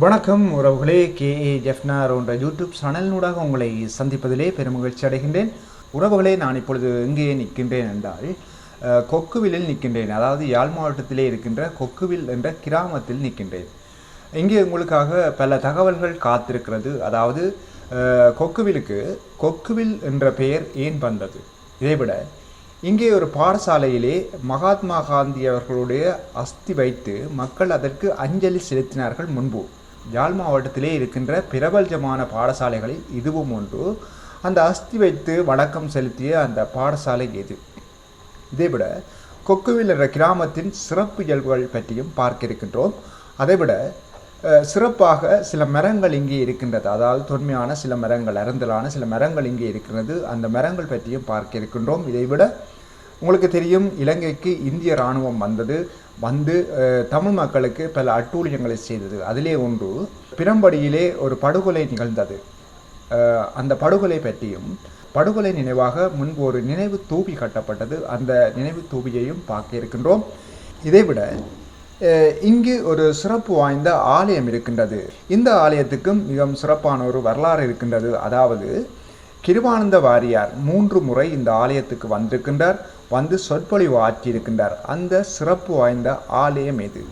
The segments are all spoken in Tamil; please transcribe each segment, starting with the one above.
வணக்கம் உறவுகளே கே ஏ ஜெஃப்னார் என்ற யூடியூப் சேனலினூடாக உங்களை சந்திப்பதிலே பெருமகிழ்ச்சி அடைகின்றேன். உறவுகளே நான் இப்பொழுது எங்கே நிற்கின்றேன் என்றால் கொக்குவிலில் நிற்கின்றேன். அதாவது யாழ் மாவட்டத்திலே இருக்கின்ற கொக்குவில் என்ற கிராமத்தில் நிற்கின்றேன். இங்கே உங்களுக்காக பல தகவல்கள் காத்திருக்கிறது. அதாவது கொக்குவிலுக்கு கொக்குவில் என்ற பெயர் ஏன் வந்தது? இதைவிட இங்கே ஒரு பாடசாலையிலே மகாத்மா காந்தி அவர்களுடைய அஸ்தி வைத்து மக்கள் அதற்கு அஞ்சலி செலுத்தினார்கள் முன்பு. யாழ் மாவட்டத்திலே இருக்கின்ற பிரபல்யமான பாடசாலைகளில் இதுவும் ஒன்று. அந்த அஸ்தி வைத்து வணக்கம் செலுத்திய அந்த பாடசாலை எது? இதைவிட கொக்குவில் என்ற கிராமத்தின் சிறப்பு இயல்புகள் பற்றியும் பார்க்க இருக்கின்றோம் அதைவிட சிறப்பாக சில மரங்கள் இங்கே இருக்கின்றது. அதாவது தொன்மையான சில மரங்கள் அருந்தலான சில மரங்கள் இங்கே இருக்கிறது அந்த மரங்கள் பற்றியும் பார்க்க இருக்கின்றோம் இதைவிட உங்களுக்கு தெரியும் இலங்கைக்கு இந்திய இராணுவம் வந்தது. வந்து தமிழ் மக்களுக்கு பல அட்டூழியங்களை செய்தது. அதிலே ஒன்று பிரம்படியிலே ஒரு படுகொலை நிகழ்ந்தது. அந்த படுகொலை பற்றியும் படுகொலை நினைவாக முன்பு ஒரு நினைவு தூபி கட்டப்பட்டது. அந்த நினைவு தூபியையும் பார்க்க இருக்கின்றோம். இதைவிட இங்கு ஒரு சிறப்பு வாய்ந்த ஆலயம் இருக்கின்றது. இந்த ஆலயத்துக்கும் மிகவும் சிறப்பான ஒரு வரலாறு இருக்கின்றது. அதாவது கிருபானந்த வாரியார் மூன்று முறை இந்த ஆலயத்துக்கு வந்திருக்கின்றார். வந்து சொற்பொழிவு ஆற்றியிருக்கின்றார். அந்த சிறப்பு வாய்ந்த ஆலயம் எது?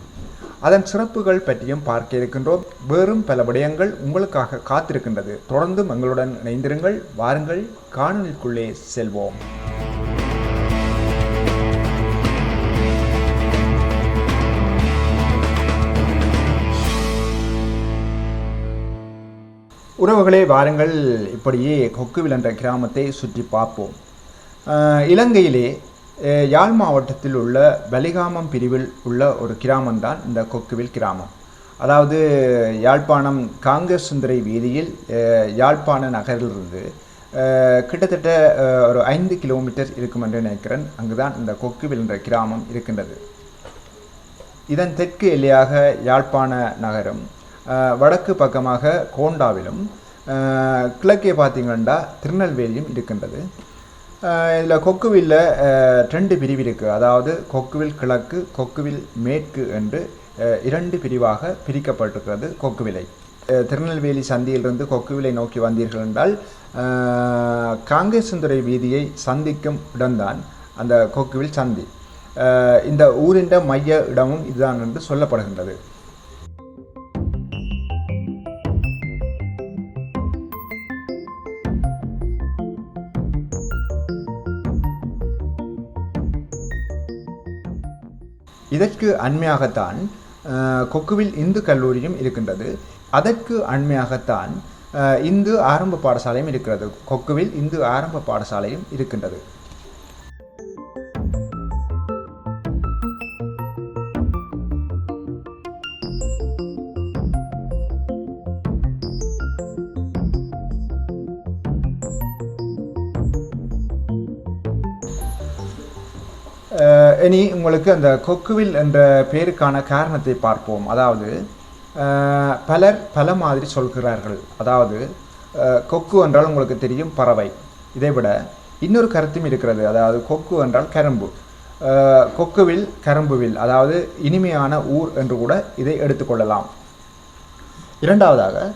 அதன் சிறப்புகள் பற்றியும் பார்க்க இருக்கின்றோம். வேறும் பல விடயங்கள் உங்களுக்காக காத்திருக்கின்றது. தொடர்ந்தும் எங்களுடன் இணைந்திருங்கள். வாருங்கள். காணொலிக்குள்ளே செல்வோம். உறவுகளே வாருங்கள். இப்படியே கொக்குவில் என்ற கிராமத்தை சுற்றி பார்ப்போம். இலங்கையிலே யாழ் மாவட்டத்தில் உள்ள வலிகாமம் பிரிவில் உள்ள ஒரு கிராமம்தான் இந்த கொக்குவில் கிராமம். அதாவது யாழ்ப்பாணம் காங்கிரஸ் சுந்தரை வீதியில் யாழ்ப்பாண நகரிலிருந்து கிட்டத்தட்ட ஒரு ஐந்து கிலோமீட்டர் இருக்கும் என்று நினைக்கிறேன். அங்குதான் இந்த கொக்குவில் என்ற கிராமம் இருக்கின்றது. இதன் தெற்கு எல்லையாக யாழ்ப்பாண நகரம். வடக்கு பக்கமாக கோண்டாவிலும் கிழக்கே பார்த்தீங்கன்னா திருநெல்வேலியும் இருக்கின்றது. இதில் கொக்குவில்ல ரெண்டு பிரிவு இருக்குது அதாவது கொக்குவில் கிழக்கு கொக்குவில் மேற்கு என்று இரண்டு பிரிவாக பிரிக்கப்பட்டிருக்கிறது கொக்குவிலை. திருநெல்வேலி சந்தியிலிருந்து கொக்குவிலை நோக்கி வந்தீர்கள் என்றால் அஹ், காங்கேசந்துறை வீதியை சந்திக்கும் இடம்தான் அந்த கொக்குவில் சந்தி. இந்த ஊரின் மைய இடமும் இதுதான் என்று சொல்லப்படுகின்றது. இதற்கு அண்மையாகத்தான் கொக்குவில் இந்து கல்லூரியும் இருக்கின்றது. அதற்கு அண்மையாகத்தான் இந்து ஆரம்ப பாடசாலையும் இருக்கிறது. கொக்குவில் இந்து ஆரம்ப பாடசாலையும் இருக்கின்றது. உங்களுக்கு அந்த கொக்குவில் என்ற பேருக்கான காரணத்தை பார்ப்போம். அதாவது பலர் பல மாதிரி சொல்கிறார்கள். அதாவது கொக்கு என்றால் உங்களுக்கு தெரியும் பறவை. இதை விட இன்னொரு கருத்தும் இருக்கிறது. அதாவது கொக்கு என்றால் கரும்பு. கொக்குவில் கரும்புவில் அதாவது இனிமையான ஊர் என்று கூட இதை எடுத்துக்கொள்ளலாம் இரண்டாவதாக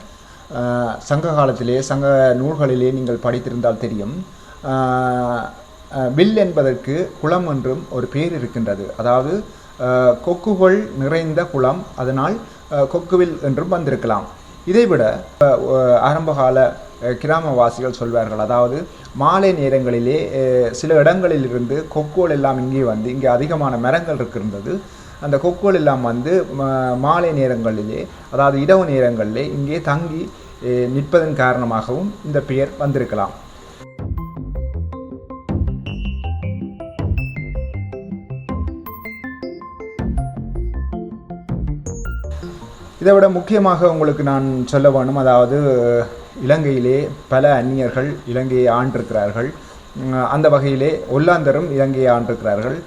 சங்க காலத்திலே சங்க நூல்களிலே நீங்கள் படித்திருந்தால் தெரியும். வில் என்பதற்கு குளம் என்றும் ஒரு பேர் இருக்கின்றது. அதாவது கொக்குகள் நிறைந்த குளம் அதனால் கொக்குவில் என்றும் வந்திருக்கலாம். இதைவிட ஆரம்பகால கிராமவாசிகள் சொல்வார்கள். அதாவது மாலை நேரங்களிலே சில இடங்களிலிருந்து கொக்குகள் எல்லாம் இங்கே வந்து இங்கே அதிகமான மரங்கள் இருக்கின்றது. அந்த கொக்குகள் எல்லாம் வந்து மாலை நேரங்களிலே அதாவது இரவு நேரங்களிலே இங்கே தங்கி நிற்பதன் காரணமாகவும் இந்த பெயர் வந்திருக்கலாம். இதை விட முக்கியமாக உங்களுக்கு நான் சொல்ல வேணும். அதாவது இலங்கையிலே பல அந்நியர்கள் இலங்கையை ஆண்டிருக்கிறார்கள். அந்த வகையிலே ஒல்லாந்தரும் இலங்கையை ஆண்டிருக்கிறார்கள்.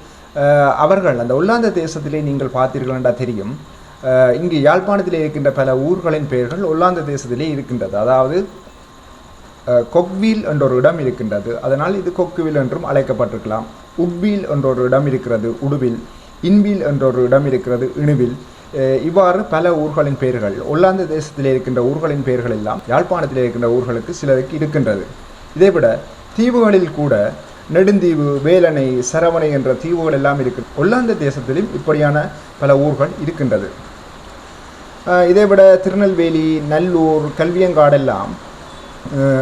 அவர்கள் அந்த ஒல்லாந்த தேசத்திலே நீங்கள் பார்த்தீர்கள் என்றால் தெரியும். இங்கு யாழ்ப்பாணத்திலே இருக்கின்ற பல ஊர்களின் பெயர்கள் ஒல்லாந்த தேசத்திலே இருக்கின்றது. அதாவது கொக்வீல் என்ற ஒரு இடம் இருக்கின்றது. அதனால் இது கொக்குவில் என்றும் அழைக்கப்பட்டிருக்கலாம். உப்வீல் என்ற ஒரு இடம் இருக்கிறது உடுவில். இன்வீல் என்ற ஒரு இடம் இருக்கிறது இணுவில். இவ்வாறு பல ஊர்களின் பெயர்கள் ஒல்லாந்து தேசத்தில் இருக்கின்ற ஊர்களின் பெயர்கள் எல்லாம் யாழ்ப்பாணத்தில் இருக்கின்ற ஊர்களுக்கு சிலருக்கு இருக்கின்றது. இதைவிட தீவுகளில் கூட நெடுந்தீவு வேலணை சரவணை என்ற தீவுகள் எல்லாம் இருக்கு. ஒல்லாந்த தேசத்திலும் இப்படியான பல ஊர்கள் இருக்கின்றது. அஹ் திருநெல்வேலி நல்லூர் கல்வியங்காடெல்லாம்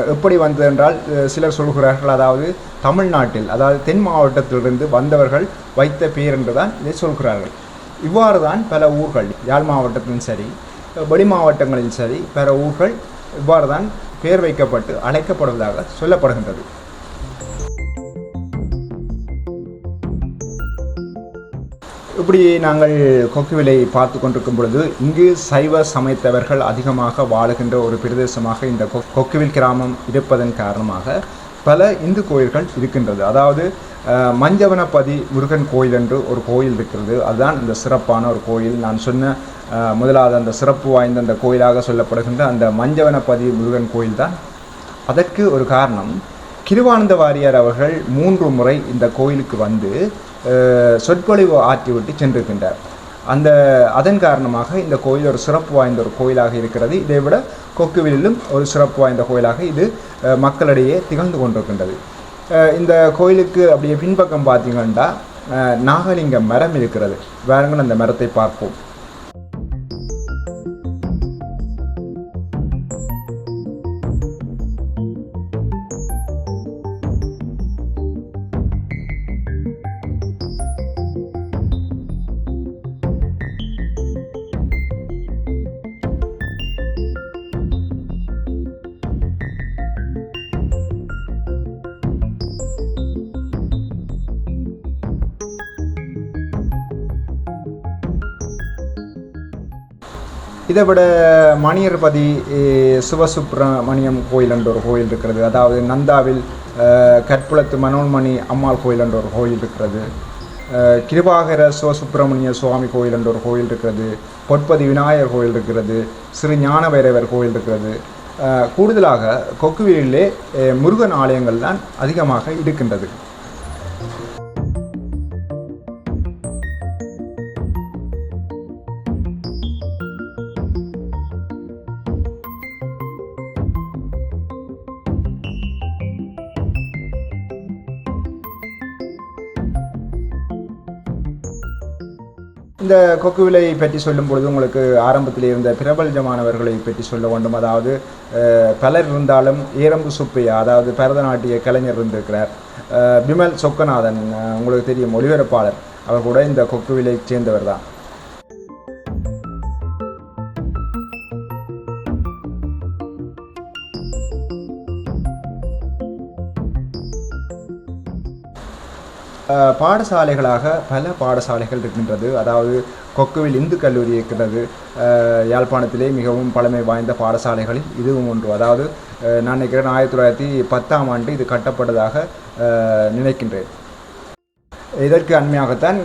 எப்படி வந்தது என்றால் சிலர் சொல்கிறார்கள் அதாவது தமிழ்நாட்டில் அதாவது தென் மாவட்டத்திலிருந்து வந்தவர்கள் வைத்த பெயர் என்றுதான் இதை சொல்கிறார்கள். இவ்வாறு தான் பல ஊர்கள் யாழ் மாவட்டத்திலும் சரி வெளி மாவட்டங்களில் சரி பல ஊர்கள் இவ்வாறு தான் பெயர் வைக்கப்பட்டு அழைக்கப்படுவதாக சொல்லப்படுகின்றது. இப்படி நாங்கள் கொக்குவிலை பார்த்து கொண்டிருக்கும் பொழுது இங்கு சைவ சமைத்தவர்கள் அதிகமாக வாழுகின்ற ஒரு பிரதேசமாக இந்த கொ- கொக்குவில் கிராமம் இருப்பதன் காரணமாக பல இந்து கோயில்கள் இருக்கின்றது. அதாவது மஞ்சவனப்பதி முருகன் கோயில் என்று ஒரு கோயில் இருக்கிறது. அதுதான் இந்த சிறப்பான ஒரு கோயில். நான் சொன்ன முதலாவது அந்த சிறப்பு வாய்ந்த அந்த கோயிலாக சொல்லப்படுகின்ற அந்த மஞ்சவனப்பதி முருகன் கோயில் தான் அதற்கு ஒரு காரணம் கிருவானந்த வாரியார் அவர்கள் மூன்று முறை இந்த கோயிலுக்கு வந்து சொற்பொழிவு ஆற்றிவிட்டு சென்றிருக்கின்றார். அந்த அதன் காரணமாக இந்த கோயில் ஒரு சிறப்பு வாய்ந்த ஒரு கோயிலாக இருக்கிறது. இதை விட கொக்குவிலும் ஒரு சிறப்பு வாய்ந்த கோயிலாக இது மக்களிடையே திகழ்ந்து கொண்டிருக்கின்றது. இந்த கோயிலுக்கு அப்படியே பின்பக்கம் பார்த்தீங்கன்னா நாகலிங்க மரம் இருக்கிறது. வேறுங்கள் அந்த மரத்தை பார்ப்போம். இதை விட மணியர்பதி சிவசுப்ரமணியம் கோயில் என்ற ஒரு கோயில் இருக்கிறது. அதாவது நந்தாவில் கற்புலத்து மனோன்மணி அம்மாள் கோயில் என்ற ஒரு கோயில் இருக்கிறது. கிருபாகர சிவசுப்பிரமணிய சுவாமி கோயில் என்ற ஒரு கோயில் இருக்கிறது. பொற்பதி விநாயகர் கோயில் இருக்கிறது. ஸ்ரீ ஞான பைரவர் கோயில் இருக்கிறது. கூடுதலாக கொக்குவிலே முருகன் ஆலயங்கள் தான் அதிகமாக இருக்கின்றது. இந்த கொக்குவிலை பற்றி சொல்லும் பொழுது உங்களுக்கு ஆரம்பத்தில் இருந்த பிரபலஜமானவர்களை பற்றி சொல்ல வேண்டும். அதாவது பலர் இருந்தாலும் ஏரம்பு சுப்பையா அதாவது பரதநாட்டிய கலைஞர் இருந்திருக்கிறார். விமல் பிமல் சொக்கநாதன் உங்களுக்கு தெரியும் ஒளிபரப்பாளர் அவர் கூட இந்த கொக்குவிலை சேர்ந்தவர் தான். பாடசாலைகளாக பல பாடசாலைகள் இருக்கின்றது. அதாவது கொக்குவில் இந்து கல்லூரி இருக்கிறது யாழ்ப்பாணத்திலே மிகவும் பழமை வாய்ந்த பாடசாலைகளில் இதுவும் ஒன்று. அதாவது நான் நினைக்கிறேன் ஆயிரத்தி தொள்ளாயிரத்தி பத்தாம் ஆண்டு இது கட்டப்பட்டதாக நினைக்கின்றேன். இதற்கு அண்மையாகத்தான்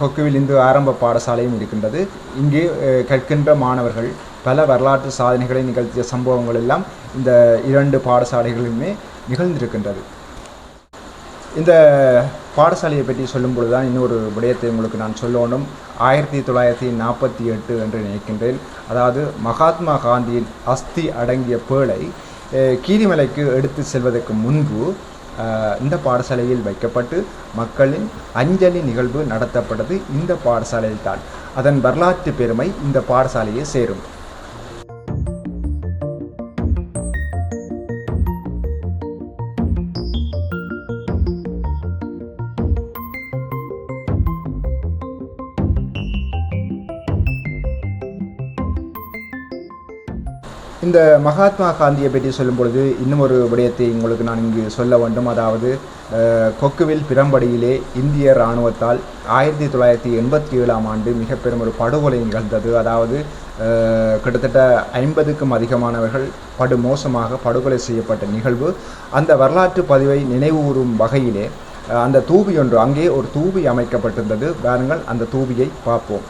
கொக்குவில் இந்து ஆரம்ப பாடசாலையும் இருக்கின்றது. இங்கே கற்கின்ற மாணவர்கள் பல வரலாற்று சாதனைகளை நிகழ்த்திய சம்பவங்கள் எல்லாம் இந்த இரண்டு பாடசாலைகளிலுமே நிகழ்ந்திருக்கின்றது. இந்த பாடசாலையை பற்றி சொல்லும் பொழுது தான் இன்னொரு விடயத்தை உங்களுக்கு நான் சொல்லணும் ஆயிரத்தி தொள்ளாயிரத்தி நாற்பத்தி எட்டு என்று நினைக்கின்றேன். அதாவது மகாத்மா காந்தியின் அஸ்தி அடங்கிய பேழை கீரிமலைக்கு எடுத்து செல்வதற்கு முன்பு இந்த பாடசாலையில் வைக்கப்பட்டு மக்களின் அஞ்சலி நிகழ்வு நடத்தப்பட்டது இந்த பாடசாலையில் தான் அதன் வரலாற்று பெருமை இந்த பாடசாலையை சேரும். இந்த மகாத்மா காந்தியை பற்றி சொல்லும் பொழுது இன்னும் ஒரு விடயத்தை உங்களுக்கு நான் இங்கு சொல்ல வேண்டும். அதாவது கொக்குவில் பிரம்படியிலே இந்திய இராணுவத்தால் ஆயிரத்தி தொள்ளாயிரத்தி எண்பத்தி ஏழாம் ஆண்டு மிக பெரும் ஒரு படுகொலை நிகழ்ந்தது. அதாவது கிட்டத்தட்ட ஐம்பதுக்கும் அதிகமானவர்கள் படு மோசமாக படுகொலை செய்யப்பட்ட நிகழ்வு. அந்த வரலாற்று பதிவை நினைவூறும் வகையிலே அந்த தூபி ஒன்று அங்கே ஒரு தூபி அமைக்கப்பட்டிருந்தது. பாருங்கள் அந்த தூபியை பார்ப்போம்.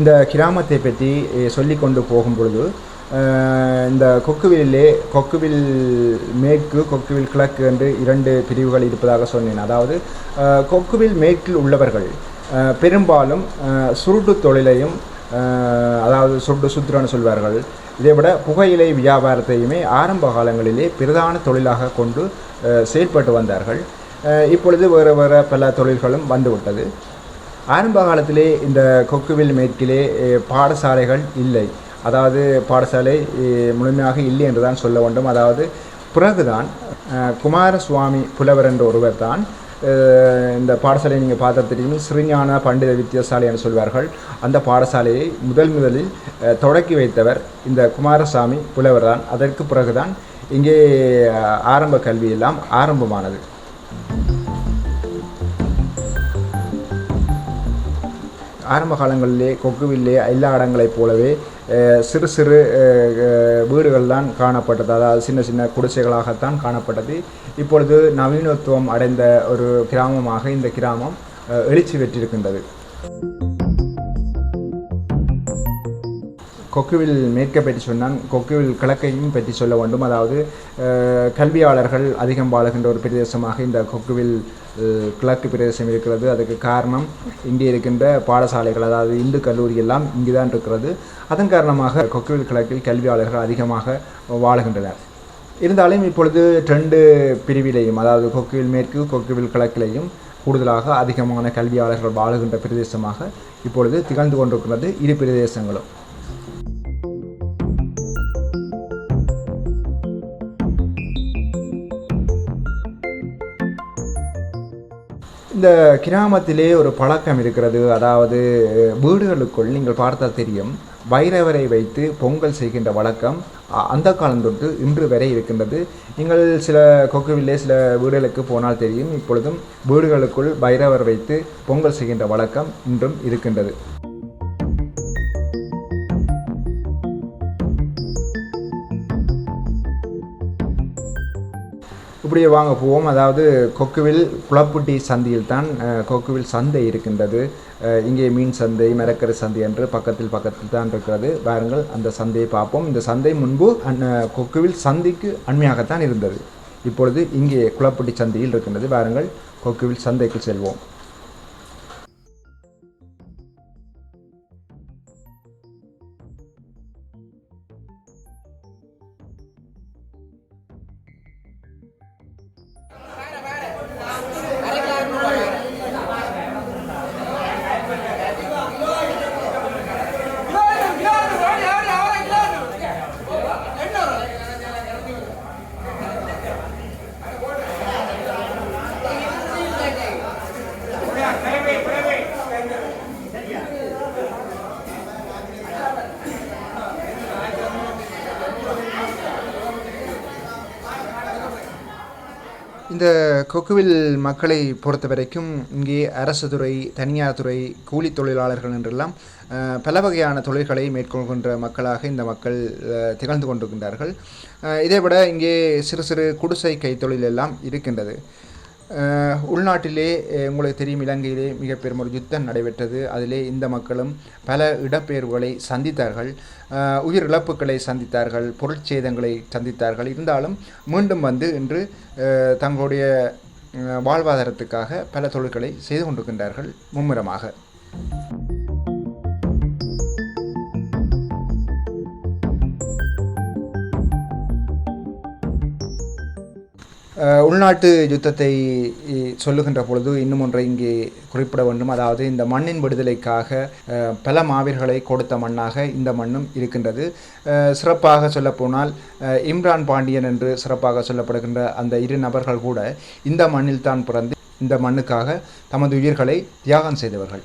இந்த கிராமத்தை பற்றி சொல்லி கொண்டு போகும் பொழுது இந்த கொக்குவிலே கொக்குவில் மேற்கு கொக்குவில் கிழக்கு என்று இரண்டு பிரிவுகள் இருப்பதாக சொன்னேன். அதாவது கொக்குவில் மேற்கில் உள்ளவர்கள் பெரும்பாலும் சுருட்டு தொழிலையும் அதாவது சுருட்டு சுத்திரன்னு சொல்வார்கள். இதை விட புகையிலை வியாபாரத்தையுமே ஆரம்ப காலங்களிலே பிரதான தொழிலாக கொண்டு செயல்பட்டு வந்தார்கள். இப்பொழுது வேறு வேறு பல தொழில்களும் வந்துவிட்டது. ஆரம்ப காலத்திலே இந்த கொக்குவில் மேற்கிலே பாடசாலைகள் இல்லை. அதாவது பாடசாலை முழுமையாக இல்லை என்று தான் சொல்ல வேண்டும். அதாவது பிறகுதான் குமாரசுவாமி புலவர் என்ற ஒருவர் தான் இந்த பாடசாலையை நீங்கள் பார்த்தா தெரியும். ஸ்ரீஞான பண்டித வித்தியாசாலை என்று சொல்வார்கள். அந்த பாடசாலையை முதல் முதலில் தொடக்கி வைத்தவர் இந்த குமாரசாமி புலவர் தான். அதற்கு பிறகுதான் இங்கே ஆரம்ப கல்வியெல்லாம் ஆரம்பமானது. ஆரம்ப காலங்களிலே கொக்குவில்லே எல்லா இடங்களைப் போலவே சிறு சிறு வீடுகள் தான் காணப்பட்டது. அதாவது சின்ன சின்ன குடிசைகளாகத்தான் காணப்பட்டது. இப்பொழுது நவீனத்துவம் அடைந்த ஒரு கிராமமாக இந்த கிராமம் எழுச்சி பெற்றிருக்கின்றது. கொக்குவில் மேற்கை பற்றி சொன்னான். கொக்குவில் கிழக்கையும் பற்றி சொல்ல வேண்டும். அதாவது கல்வியாளர்கள் அதிகம் வாழுகின்ற ஒரு பிரதேசமாக இந்த கொக்குவில் கிழக்கு பிரதேசம் இருக்கிறது. அதுக்கு காரணம் இங்கே இருக்கின்ற பாடசாலைகள் அதாவது இந்து கல்லூரி எல்லாம் இங்கு தான் இருக்கிறது. அதன் காரணமாக கொக்குவில் கிழக்கில் கல்வியாளர்கள் அதிகமாக வாழுகின்றனர். இருந்தாலும் இப்பொழுது ரெண்டு பிரிவிலையும் அதாவது கொக்குவில் மேற்கு கொக்குவில் கிழக்கிலையும் கூடுதலாக அதிகமான கல்வியாளர்கள் வாழுகின்ற பிரதேசமாக இப்பொழுது திகழ்ந்து கொண்டிருக்கிறது இரு பிரதேசங்களும். இந்த கிராமத்திலே ஒரு பழக்கம் இருக்கிறது. அதாவது வீடுகளுக்குள் நீங்கள் பார்த்தால் தெரியும் வைரவரை வைத்து பொங்கல் செய்கின்ற வழக்கம் அந்த காலம் தொட்டு இன்று வரை இருக்கின்றது. நீங்கள் சில கொக்குவிலே சில வீடுகளுக்கு போனால் தெரியும் இப்பொழுதும் வீடுகளுக்குள் பைரவர் வைத்து பொங்கல் செய்கின்ற வழக்கம் இன்றும் இருக்கின்றது. இப்படியே வாங்க போவோம். அதாவது கொக்குவில் குளப்புட்டி சந்தையில் தான் கொக்குவில் சந்தை இருக்கின்றது. இங்கே மீன் சந்தை மரக்கறி சந்தை என்று பக்கத்தில் பக்கத்தில் தான் இருக்கிறது. வாருங்கள் அந்த சந்தையை பார்ப்போம். இந்த சந்தை முன்பு அந் கொக்குவில் சந்தைக்கு அண்மையாகத்தான் இருந்தது. இப்பொழுது இங்கே குளப்புட்டி சந்தையில் இருக்கின்றது. வாருங்கள் கொக்குவில் சந்தைக்கு செல்வோம். கொக்குவில் மக்களை பொறுத்த வரைக்கும் இங்கே அரசு துறை தனியார் துறை கூலி தொழிலாளர்கள் என்றெல்லாம் பல வகையான தொழில்களை மேற்கொள்கின்ற மக்களாக இந்த மக்கள் திகழ்ந்து கொண்டிருக்கின்றார்கள். இதை இதைவிட இங்கே சிறு சிறு குடிசை கைத்தொழில் எல்லாம் இருக்கின்றது. உள்நாட்டிலே உங்களுக்கு தெரியும் இலங்கையிலே மிக பெரும் ஒரு யுத்தம் நடைபெற்றது. அதிலே இந்த மக்களும் பல இடப்பெயர்வுகளை சந்தித்தார்கள். உயிர் இழப்புகளை சந்தித்தார்கள் பொருட்சேதங்களை சந்தித்தார்கள். இருந்தாலும் மீண்டும் வந்து இன்று தங்களுடைய வாழ்வாதாரத்துக்காக பல தொழில்களை செய்து கொண்டிருக்கின்றார்கள் மும்முரமாக. உள்நாட்டு யுத்தத்தை சொல்லுகின்ற பொழுது இன்னும் ஒன்றை இங்கே குறிப்பிட வேண்டும். அதாவது இந்த மண்ணின் விடுதலைக்காக பல மாவீர்களை கொடுத்த மண்ணாக இந்த மண்ணும் இருக்கின்றது. சிறப்பாக சொல்லப்போனால் இம்ரான் பாண்டியன் என்று சிறப்பாக சொல்லப்படுகின்ற அந்த இரு நபர்கள் கூட இந்த மண்ணில் தான் பிறந்து இந்த மண்ணுக்காக தமது உயிர்களை தியாகம் செய்தவர்கள்.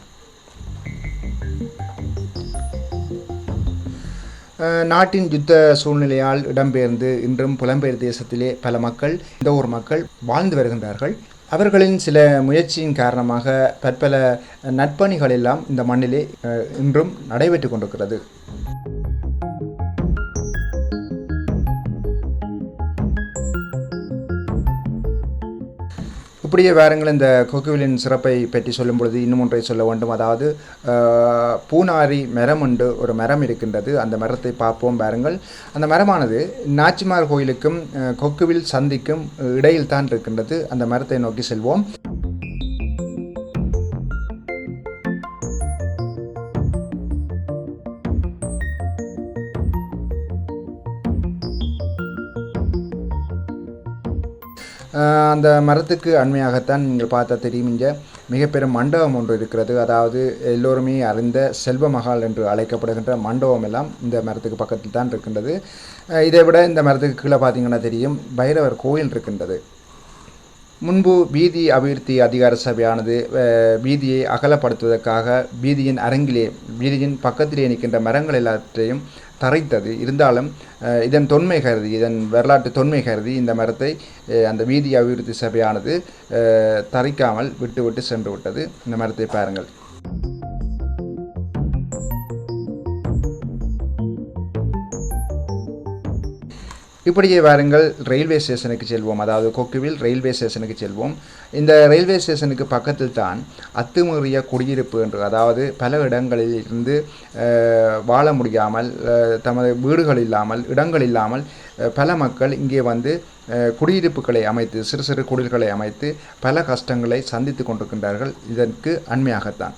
நாட்டின் யுத்த சூழ்நிலையால் இடம்பெயர்ந்து இன்றும் புலம்பெயர் தேசத்திலே பல மக்கள் இந்த ஊர் மக்கள் வாழ்ந்து வருகின்றார்கள். அவர்களின் சில முயற்சியின் காரணமாக பற்பல நட்பணிகள் எல்லாம் இந்த மண்ணிலே இன்றும் நடைபெற்று கொண்டிருக்கிறது. இப்படியே வேறுங்கள் இந்த கொக்குவிலின் சிறப்பை பற்றி சொல்லும் பொழுது இன்னும் ஒன்றை சொல்ல வேண்டும். அதாவது பூனாரி மரம் உண்டு ஒரு மரம் இருக்கின்றது. அந்த மரத்தை பார்ப்போம் பாருங்கள். அந்த மரமானது நாச்சிமார் கோயிலுக்கும் கொக்குவில் சந்திக்கும் இடையில் தான் இருக்கின்றது. அந்த மரத்தை நோக்கி செல்வோம். அந்த மரத்துக்கு அண்மையாகத்தான் நீங்கள் பார்த்தா தெரியும். இங்கே மிக பெரும் மண்டபம் ஒன்று இருக்கிறது. அதாவது எல்லோருமே அறிந்த செல்வ மகால் என்று அழைக்கப்படுகின்ற மண்டபம் எல்லாம் இந்த மரத்துக்கு பக்கத்தில் தான் இருக்கின்றது. இதை விட இந்த மரத்துக்கு கீழே பார்த்தீங்கன்னா தெரியும் பைரவர் கோயில் இருக்கின்றது. முன்பு வீதி அபிவிருத்தி அதிகார சபையானது வீதியை அகலப்படுத்துவதற்காக வீதியின் அரங்கிலே வீதியின் பக்கத்திலே நிற்கின்ற மரங்கள் எல்லாற்றையும் தரைத்தது. இருந்தாலும் இதன் தொன்மை கருதி இதன் வரலாற்று தொன்மை கருதி இந்த மரத்தை அந்த வீதி அபிவிருத்தி சபையானது தரைக்காமல் விட்டுவிட்டு சென்று விட்டது. இந்த மரத்தை பாருங்கள். இப்படியே வாருங்கள் ரயில்வே ஸ்டேஷனுக்கு செல்வோம். அதாவது கொக்குவில் ரயில்வே ஸ்டேஷனுக்கு செல்வோம். இந்த ரயில்வே ஸ்டேஷனுக்கு பக்கத்தில் தான் அத்துமீறிய குடியிருப்பு என்று அதாவது பல இடங்களில் இருந்து வாழ முடியாமல் தமது வீடுகள் இல்லாமல் இடங்கள் இல்லாமல் பல மக்கள் இங்கே வந்து குடியிருப்புகளை அமைத்து சிறு சிறு குடில்களை அமைத்து பல கஷ்டங்களை சந்தித்து கொண்டிருக்கின்றார்கள். இதற்கு அண்மையாகத்தான்.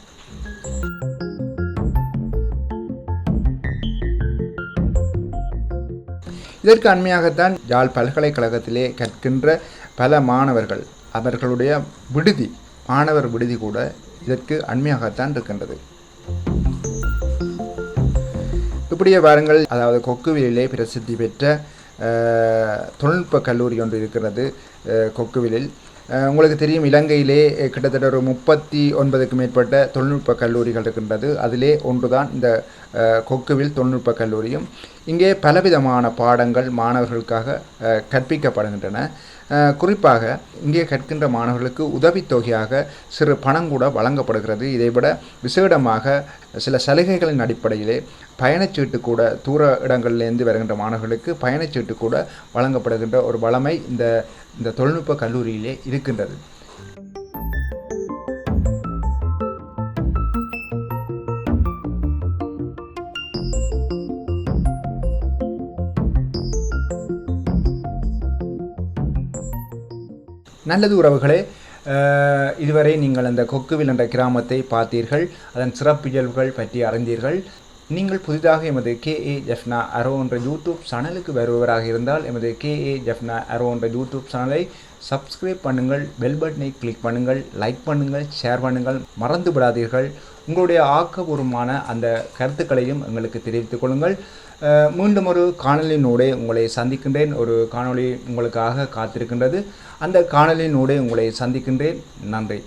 இதற்கு அண்மையாகத்தான் யாழ் பல்கலைக்கழகத்திலே கற்கின்ற பல மாணவர்கள் அவர்களுடைய விடுதி மாணவர் விடுதி கூட இதற்கு அண்மையாகத்தான் இருக்கின்றது. இப்படியே வாருங்கள் அதாவது கொக்குவிலே பிரசித்தி பெற்ற தொழில்நுட்ப கல்லூரி ஒன்று இருக்கிறது கொக்குவிலில். உங்களுக்கு தெரியும் இலங்கையிலே கிட்டத்தட்ட ஒரு முப்பத்தி ஒன்பதுக்கு மேற்பட்ட தொழில்நுட்ப கல்லூரிகள் இருக்கின்றது. அதிலே ஒன்றுதான் இந்த கொக்குவில் தொழில்நுட்ப கல்லூரியும். இங்கே பலவிதமான பாடங்கள் மாணவர்களுக்காக கற்பிக்கப்படுகின்றன. குறிப்பாக இங்கே கற்கின்ற மாணவர்களுக்கு உதவித்தொகையாக சிறு பணம் கூட வழங்கப்படுகிறது. இதைவிட விசேடமாக சில சலுகைகளின் அடிப்படையிலே பயணச்சீட்டு கூட தூர இடங்கள்லேருந்து வருகின்ற மாணவர்களுக்கு பயணச்சீட்டு கூட வழங்கப்படுகின்ற ஒரு வளமை இந்த இந்த தொழில்நுட்ப கல்லூரியிலே இருக்கின்றது. நல்லது உறவுகளே இதுவரை நீங்கள் அந்த கொக்குவில் என்ற கிராமத்தை பார்த்தீர்கள். அதன் சிறப்பியல்புகள் பற்றி அறிந்தீர்கள். நீங்கள் புதிதாக எமது கே. ஏ. ஜெஃப்னா அரோ என்ற யூடியூப் சேனலுக்கு வருபவராக இருந்தால் எமது கே. ஏ. ஜெஃப்னா அரோ என்ற யூடியூப் சேனலை சப்ஸ்கிரைப் பண்ணுங்கள் பெல் பட்டனை கிளிக் பண்ணுங்கள் லைக் பண்ணுங்கள் ஷேர் பண்ணுங்கள் மறந்து விடாதீர்கள். உங்களுடைய ஆக்கபூர்வமான அந்த கருத்துக்களையும் எங்களுக்கு தெரிவித்துக் கொள்ளுங்கள். மீண்டும் ஒரு காணொலியினூடே உங்களை சந்திக்கின்றேன். ஒரு காணொளி உங்களுக்காக காத்திருக்கின்றது. அந்த காணொலியினூடே உங்களை சந்திக்கின்றேன். நன்றி.